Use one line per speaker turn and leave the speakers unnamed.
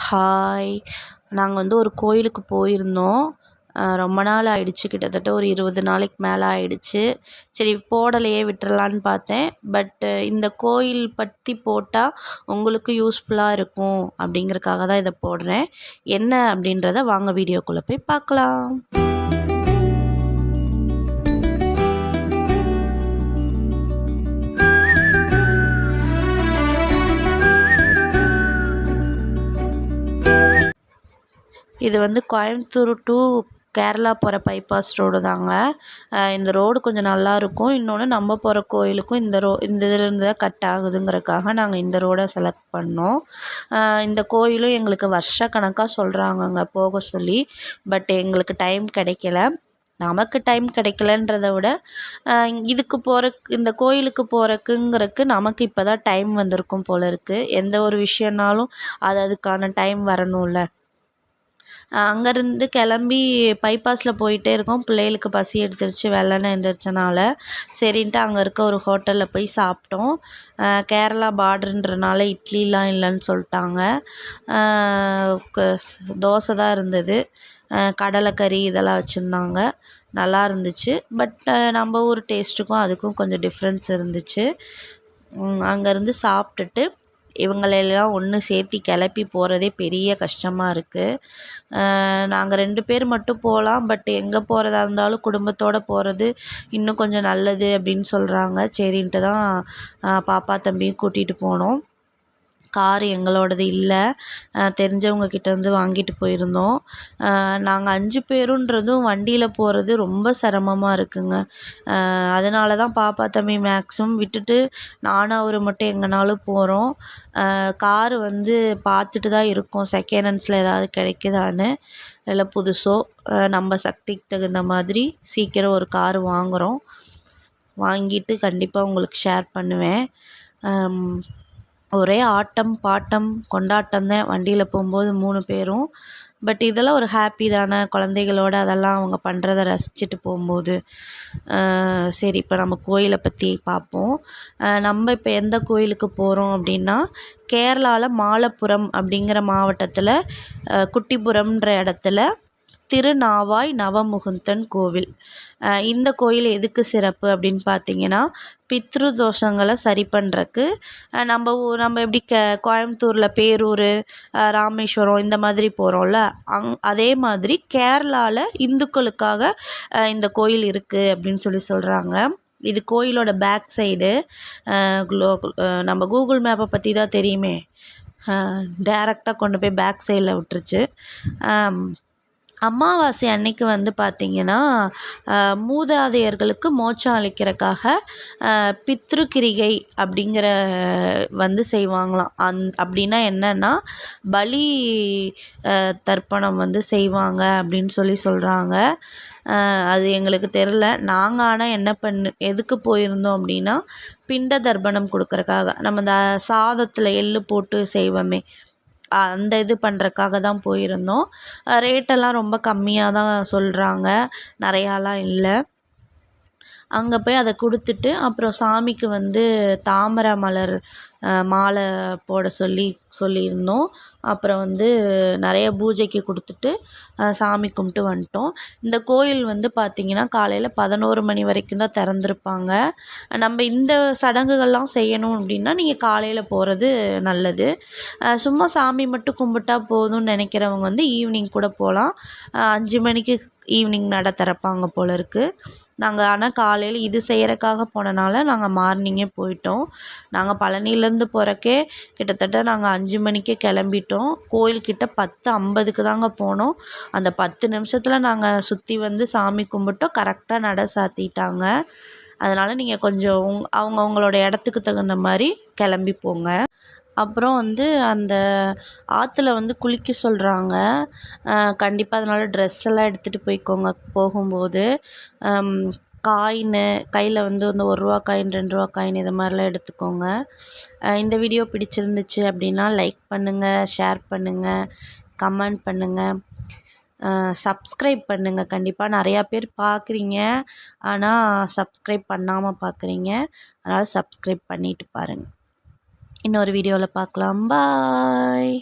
Hi நாங்கள் வந்து ஒரு கோயிலுக்கு போயிருந்தோம். ரொம்ப நாள் ஆயிடுச்சு. கிட்டத்தட்ட ஒரு இருபது நாளைக்கு மேலே ஆயிடுச்சு. சரி போடலையே விட்டுறலான்னு பார்த்தேன். பட்டு இந்த கோயில் பற்றி போட்டால் உங்களுக்கு யூஸ்ஃபுல்லாக இருக்கும் அப்படிங்கிறக்காக தான் இதை போடுறேன். என்ன அப்படின்றத வாங்க வீடியோக்குள்ளே போய் பார்க்கலாம். இது வந்து கோயம்புத்தூர் டு கேரளா போகிற பைபாஸ் ரோடு தாங்க. இந்த ரோடு கொஞ்சம் நல்லாயிருக்கும் இன்னொன்று நம்ம போகிற கோயிலுக்கும் இந்த ரோ இந்த இதுலேருந்து தான் கட் ஆகுதுங்கிறதுக்காக நாங்கள் இந்த ரோடை செலக்ட் பண்ணோம். இந்த கோயிலும் எங்களுக்கு வருஷ கணக்காக சொல்கிறாங்கங்க போக சொல்லி. பட் எங்களுக்கு டைம் கிடைக்கல. நமக்கு டைம் கிடைக்கலன்றத விட இதுக்கு போகிறக்கு இந்த கோயிலுக்கு போகிறக்குங்கிறக்கு நமக்கு இப்போ தான் டைம் வந்திருக்கும் போல இருக்குது எந்த ஒரு விஷயம்னாலும் அது அதுக்கான டைம் வரணும்ல. அங்கேருந்து கிளம்பி பைபாஸில் போயிட்டே இருக்கோம். பிள்ளைகளுக்கு பசி எடுத்துருச்சு வெள்ளனை எழுந்திரிச்சனால சரின்ட்டு அங்கே இருக்க ஒரு ஹோட்டலில் போய் சாப்பிட்டோம். கேரளா பார்டருன்றனால இட்லிலாம் இல்லைன்னு சொல்லிட்டாங்க. தோசை தான் இருந்தது. கடலைக்கறி இதெல்லாம் வச்சுருந்தாங்க. நல்லா இருந்துச்சு. பட் நம்ம ஊர் டேஸ்ட்டுக்கும் அதுக்கும் கொஞ்சம் டிஃப்ரென்ஸ் இருந்துச்சு. அங்கேருந்து சாப்பிட்டுட்டு இவங்களெல்லாம் ஒன்று சேர்த்தி கிளப்பி போகிறதே பெரிய கஷ்டமாக இருக்குது நாங்கள் ரெண்டு பேர் மட்டும் போகலாம் பட் எங்கே போகிறதா இருந்தாலும் குடும்பத்தோடு போகிறது இன்னும் கொஞ்சம் நல்லது அப்படின்னு சொல்கிறாங்க சரின்ட்டு தான் பாப்பா தம்பியும் கூட்டிகிட்டு போனோம். கார் எங்களோடது இல்லை. தெரிஞ்சவங்க கிட்டேருந்து வாங்கிட்டு போயிருந்தோம். நாங்கள் அஞ்சு பேருன்றதும் வண்டியில் போகிறது ரொம்ப சிரமமாக இருக்குங்க. அதனால தான் பாப்பா தம்பி மேக்ஸிமம் விட்டுட்டு நானும் அவர் மட்டும் எங்கேனாலும் போகிறோம் காரு வந்து பார்த்துட்டு தான் இருக்கோம். செகண்ட் ஹேண்ட்ஸில் ஏதாவது கிடைக்குதான்னு. இல்லை புதுசோ நம்ம சக்திக்கு தகுந்த மாதிரி சீக்கிரம் ஒரு கார் வாங்குகிறோம் வாங்கிட்டு கண்டிப்பாக உங்களுக்கு ஷேர் பண்ணுவேன். ஒரே ஆட்டம் பாட்டம் கொண்டாட்டம் தான் வண்டியில் போகும்போது மூணு பேரும். பட் இதெல்லாம் ஒரு ஹாப்பி தானே குழந்தைகளோட அதெல்லாம் அவங்க பண்ணுறத ரசிச்சுட்டு போகும்போது. சரி இப்போ நம்ம கோயிலை பற்றி பார்ப்போம். நம்ம இப்போ எந்த கோயிலுக்கு போகிறோம் அப்படின்னா கேரளாவில் மாலப்புரம் அப்படிங்கிற மாவட்டத்தில் குட்டிபுரம்ன்ற இடத்துல திருநாவாய் நவமுகுந்தன் கோவில். இந்த கோயில் எதுக்கு சிறப்பு அப்படின்னு பார்த்தீங்கன்னா பித்ரு தோஷங்களை சரி பண்ணுறக்கு நம்ம நம்ம எப்படி க கோயம்புத்தூரில் பேரூர் ராமேஸ்வரம் இந்த மாதிரி போகிறோம்ல அங் அதே மாதிரி கேரளாவில் இந்துக்களுக்காக இந்த கோயில் இருக்குது அப்படின்னு சொல்லி சொல்கிறாங்க இது கோயிலோட பேக் சைடு. நம்ம கூகுள் மேப்பை பற்றி தான் தெரியுமே. டேரெக்டாக கொண்டு போய் பேக் சைடில் விட்டுருச்சு. அமாவாசை அன்னைக்கு வந்து பார்த்திங்கன்னா மூதாதையர்களுக்கு மோட்சம் அளிக்கிறக்காக பித்ருக்கிரிகை அப்படிங்கிற வந்து செய்வாங்களாம். அந் அப்படின்னா என்னென்னா பலி தர்ப்பணம் வந்து செய்வாங்க அப்படின்னு சொல்லி சொல்கிறாங்க அது எங்களுக்கு தெரில நாங்கள் ஆனால் என்ன பண்ணு எதுக்கு போயிருந்தோம் அப்படின்னா பிண்ட தர்ப்பணம் கொடுக்குறக்காக. நம்ம இந்த சாதத்தில் எள்ளு போட்டு செய்வோமே. அந்த இது பண்ணுறக்காக தான் போயிருந்தோம். ரேட்டெல்லாம் ரொம்ப கம்மியாக தான் சொல்கிறாங்க நிறையாலாம் இல்லை. அங்கே போய் அதை கொடுத்துட்டு அப்புறம் சாமிக்கு வந்து தாமரை மலர் மாலை போட சொல்லி சொல்லியிருந்தோம். அப்புறம் வந்து நிறைய பூஜைக்கு கொடுத்துட்டு சாமி கும்பிட்டு வந்துட்டோம். இந்த கோயில் வந்து பார்த்திங்கன்னா காலையில் பதினோரு மணி வரைக்கும் தான் திறந்துருப்பாங்க. நம்ம இந்த சடங்குகள்லாம் செய்யணும் அப்படின்னா நீங்கள் காலையில் போகிறது நல்லது. சும்மா சாமி மட்டும் கும்பிட்டா போதும்னு நினைக்கிறவங்க வந்து ஈவினிங் கூட போகலாம் அஞ்சு மணிக்கு ஈவினிங் நட திறப்பாங்க போல இருக்குது நாங்கள் ஆனால் காலையில் இது செய்கிறக்காக போனனால நாங்கள் மார்னிங்கே போயிட்டோம். நாங்கள் பழனியிலேருந்து போகிறக்கே கிட்டத்தட்ட நாங்கள் அஞ்சு மணிக்கே கிளம்பிட்டோம். கோயில்கிட்ட பத்து ஐம்பதுக்கு தாங்க போனோம். அந்த பத்து நிமிஷத்தில் நாங்கள் சுற்றி வந்து சாமி கும்பிட்டோம். கரெக்டாக நட சாத்திட்டாங்க. அதனால் நீங்கள் கொஞ்சம் அவங்க அவங்களோட இடத்துக்கு தகுந்த மாதிரி கிளம்பி போங்க. அப்புறம் வந்து அந்த ஆற்றுல வந்து குளிக்க சொல்கிறாங்க கண்டிப்பாக அதனால் ட்ரெஸ் எல்லாம் எடுத்துகிட்டு போய்க்கோங்க போகும்போது. காயினு கையில் வந்து இந்த ஒரு ரூபா காயின் ரெண்டு ரூபா காயின் இது மாதிரிலாம் எடுத்துக்கோங்க. இந்த வீடியோ பிடிச்சிருந்துச்சு அப்படின்னா லைக் பண்ணுங்கள் ஷேர் பண்ணுங்கள் கமெண்ட் பண்ணுங்கள் சப்ஸ்கிரைப் பண்ணுங்கள் கண்டிப்பாக நிறையா பேர் பார்க்குறீங்க. ஆனால் சப்ஸ்கிரைப் பண்ணாமல் பார்க்குறீங்க. அதனால் சப்ஸ்கிரைப் பண்ணிவிட்டு பாருங்கள் இன்னொரு வீடியோவில் பார்க்கலாம். பாய்.